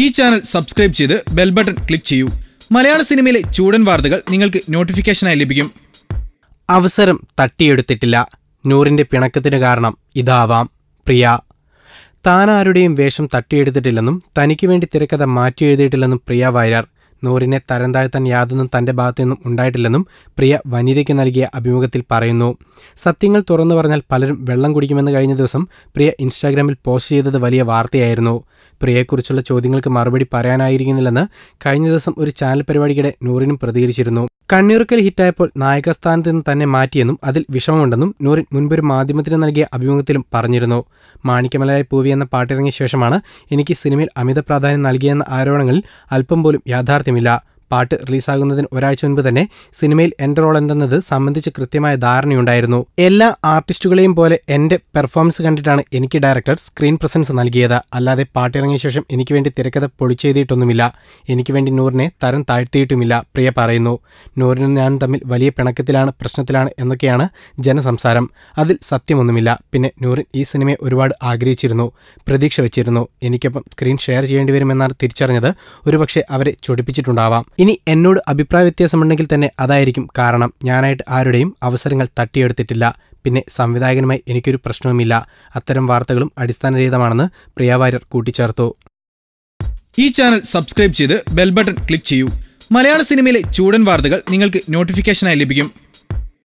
ഈ channel subscribe ചെയ്ത് bell button click ചെയ്യൂ. മലയാള സിനിമയിലെ ചൂടൻ വാർത്തകൾ നിങ്ങൾക്ക് നോട്ടിഫിക്കേഷനായി ലഭിക്കും. അവസരം തട്ടിയെടുത്തിട്ടില്ല. നൂറിന്റെ പിണക്കത്തിന് കാരണം ഇതാവാം. പ്രിയ താനാരുടെയും വേഷം തട്ടിയെടുത്തിട്ടില്ലെന്നും തനിക്ക് വേണ്ടി തിരക്കഥ മാറ്റിയെഴുതിയിട്ടില്ലെന്നും പ്രിയ വാര്യർ. നൂറിനെ തരം താഴ്ത്താൻ യാതൊന്നും തന്റെ ഭാഗത്തു നിന്നും ഉണ്ടായിട്ടില്ലെന്നും പ്രിയ വനിതയ്ക്ക് നൽകിയ അഭിമുഖത്തിൽ പറയുന്നു. സത്യങ്ങൾ തുറന്നു പറഞ്ഞാൽ പലരും വെള്ളം കുടിക്കുമെന്ന് കഴിഞ്ഞ ദിവസം പ്രിയ ഇൻസ്റ്റാഗ്രാമിൽ പോസ്റ്റ് ചെയ്തത് വലിയ വാർത്തയായിരുന്നു. പ്രിയയെക്കുറിച്ചുള്ള ചോദ്യങ്ങൾക്ക് മറുപടി പറയാനായിരിക്കുന്നില്ലെന്ന് കഴിഞ്ഞ ദിവസം ഒരു ചാനൽ പരിപാടിക്കിടെ നൂറിനും പ്രതികരിച്ചിരുന്നു. കണ്ണീർക്കൽ ഹിറ്റായപ്പോൾ നായകസ്ഥാനത്ത് നിന്ന് തന്നെ മാറ്റിയെന്നും അതിൽ വിഷമമുണ്ടെന്നും നൂറിൻ മുൻപൊരു മാധ്യമത്തിന് നൽകിയ അഭിമുഖത്തിലും പറഞ്ഞിരുന്നു. മാണിക്യമലയായി പൂവി എന്ന പാട്ടിറങ്ങിയ ശേഷമാണ് എനിക്ക് സിനിമയിൽ അമിത പ്രാധാന്യം നൽകിയെന്ന ആരോപണങ്ങളിൽ അല്പം പോലും യാഥാർത്ഥ്യമില്ല. പാട്ട് റിലീസാകുന്നതിന് ഒരാഴ്ച മുൻപ് തന്നെ സിനിമയിൽ എന്റെ റോൾ എന്തെന്നത് സംബന്ധിച്ച് കൃത്യമായ ധാരണയുണ്ടായിരുന്നു. എല്ലാ ആർട്ടിസ്റ്റുകളെയും പോലെ എന്റെ പെർഫോമൻസ് കണ്ടിട്ടാണ് എനിക്ക് ഡയറക്ടർ സ്ക്രീൻ പ്രസൻസ് നൽകിയത്. അല്ലാതെ പാട്ടിറങ്ങിയ ശേഷം എനിക്ക് വേണ്ടി തിരക്കഥ പൊളിച്ചെഴുതിയിട്ടൊന്നുമില്ല എനിക്ക് വേണ്ടി നൂറിനെ തരം താഴ്ത്തിയിട്ടുമില്ല പ്രിയ പറയുന്നു. നൂറിനും ഞാനും തമ്മിൽ വലിയ പിണക്കത്തിലാണ് പ്രശ്നത്തിലാണ് എന്നൊക്കെയാണ് ജനസംസാരം. അതിൽ സത്യമൊന്നുമില്ല. പിന്നെ നൂറിൻ ഈ സിനിമയെ ഒരുപാട് ആഗ്രഹിച്ചിരുന്നു പ്രതീക്ഷ വെച്ചിരുന്നു എനിക്കൊപ്പം സ്ക്രീൻ ഷെയർ ചെയ്യേണ്ടി വരുമെന്നാണ് തിരിച്ചറിഞ്ഞത്. ഒരുപക്ഷെ അവരെ ചൊടിപ്പിച്ചിട്ടുണ്ടാവാം. ഇനി എന്നോട് അഭിപ്രായ വ്യത്യാസമുണ്ടെങ്കിൽ തന്നെ അതായിരിക്കും കാരണം ഞാനായിട്ട് ആരുടെയും അവസരങ്ങൾ തട്ടിയെടുത്തിട്ടില്ല. പിന്നെ സംവിധായകനുമായി എനിക്കൊരു പ്രശ്നവുമില്ല. അത്തരം വാർത്തകളും അടിസ്ഥാനരഹിതമാണെന്ന് പ്രിയാവാര്യർ കൂട്ടിച്ചേർത്തു. ഈ ചാനൽ സബ്സ്ക്രൈബ് ചെയ്ത് ബെൽ ബട്ടൺ ക്ലിക്ക് ചെയ്യൂ. മലയാള സിനിമയിലെ ചൂടൻ വാർത്തകൾ നിങ്ങൾക്ക് നോട്ടിഫിക്കേഷനായി ലഭിക്കും.